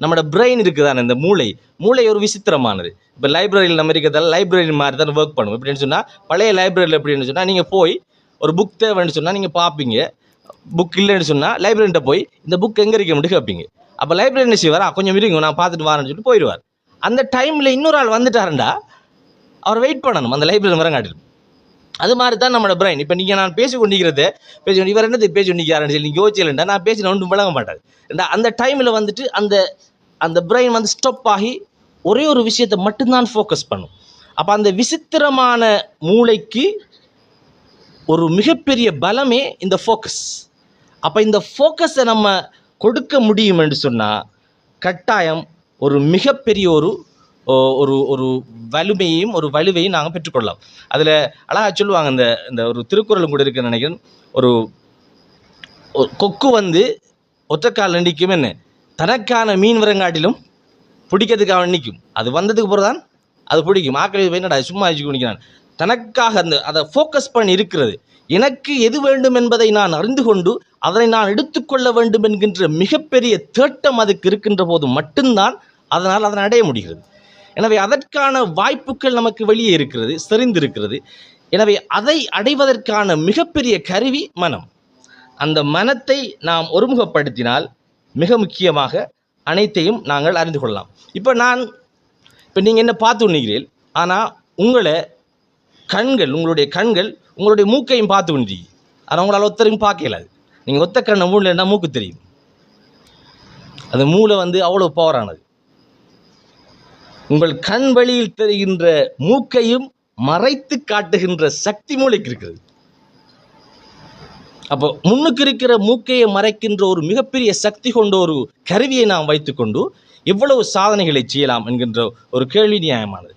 நம்மளோட பிரெயின் இருக்குதானே இந்த மூளை? மூளை ஒரு விசித்திரமானது. இப்போ லைப்ரரியில் நம்ம இருக்கிறதால லைப்ரரி மாதிரி தான் ஒர்க் பண்ணும் எப்படின்னு சொன்னால் பழைய லைப்ரரியில் எப்படின்னு சொன்னால் நீங்கள் போய் ஒரு புக் தேவைன்னு சொன்னால் நீங்கள் பார்ப்பீங்க. புக் இல்லைன்னு சொன்னால் லைப்ரரிட்ட போய் இந்த புக் எங்கே இருக்க முடியும் கேட்பீங்க. அப்போ லைப்ரரி என்ன செய்வார்? கொஞ்சம் இருங்க நான் பார்த்துட்டு வரேன்னு சொல்லிட்டு போயிடுவார். அந்த டைமில் இன்னொரு ஆள் வந்துட்டாருண்டா அவர் வெயிட் பண்ணணும். அந்த லைப்ரரி வரங்காட்டிலும் அது மாதிரி தான் நம்மளோட பிரெயின் இப்போ நீங்கள் நான் பேசி கொண்டிருக்கிறது பேசி இவர் என்னது பேசி கொண்டிருக்கிறாருன்னு சொல்லி நீங்கள் யோசிச்சலண்டா நான் பேசின ஒன்றும் விளங்க மாட்டாது அந்த டைமில் வந்துட்டு அந்த அந்த பிரெயின் வந்து ஸ்டப் ஆகி ஒரே ஒரு விஷயத்தை மட்டும்தான் ஃபோக்கஸ் பண்ணும். அப்போ அந்த விசித்திரமான மூளைக்கு ஒரு மிகப்பெரிய பலமே இந்த ஃபோக்கஸ் அப்போ இந்த ஃபோக்கஸை நம்ம கொடுக்க முடியும் என்று சொன்னால் கட்டாயம் ஒரு மிகப்பெரிய ஒரு ஒரு ஒரு வலிமையையும் ஒரு வலுவையும் நாங்கள் பெற்றுக்கொள்ளலாம். அதில் அழகாக சொல்லுவாங்க இந்த இந்த ஒரு திருக்குறளும் கூட இருக்குன்னு நினைக்கிறேன். ஒரு கொக்கு வந்து ஒற்றைக்கால் நிற்கும் என்ன தனக்கான மீன் வரங்காட்டிலும் பிடிக்கிறதுக்காக நிற்கும். அது வந்ததுக்கு பிறகு தான் அது பிடிக்கும். ஆக்கள் என்னடா சும்மா வச்சு குடிக்கிறான் தனக்காக அந்த அதை ஃபோக்கஸ் பண்ணி இருக்கிறது. எனக்கு எது வேண்டும் என்பதை நான் அறிந்து கொண்டு அதனை நான் எடுத்துக்கொள்ள வேண்டும் என்கின்ற மிகப்பெரிய தேட்டம் அதுக்கு இருக்கின்ற போது மட்டும்தான் அதனால் அதனை அடைய முடிகிறது. எனவே அதற்கான வாய்ப்புகள் நமக்கு வெளியே இருக்கிறது செறிந்திருக்கிறது. எனவே அதை அடைவதற்கான மிகப்பெரிய கருவி மனம். அந்த மனத்தை நாம் ஒருமுகப்படுத்தினால் மிக முக்கியமாக அனைத்தையும் நாங்கள் அறிந்து கொள்ளலாம். இப்போ நான் இப்போ நீங்கள் என்ன பார்த்து கொண்டிருக்கிறீர்கள்? ஆனால் உங்களை கண்கள் உங்களுடைய கண்கள் உங்களுடைய மூக்கையும் பார்த்து கொண்டிருக்கீங்க ஆனால் உங்களால் ஒத்தரையும் பார்க்க இயலாது. நீங்கள் ஒத்த கண்ணை மூடலைன்னா மூக்கு தெரியும். அந்த மூளை வந்து அவ்வளோ பவரானது உங்கள் கண் வழியில் தெரிகின்ற மூக்கையும் மறைத்து காட்டுகின்ற சக்தி மூளைக்கு இருக்கிறது. அப்போ முன்னுக்கு இருக்கிற மூக்கையை மறைக்கின்ற ஒரு மிகப்பெரிய சக்தி கொண்ட ஒரு கருவியை நாம் வைத்துக்கொண்டு எவ்வளவு சாதனைகளை செய்யலாம் என்கின்ற ஒரு கேள்வி நியாயமானது.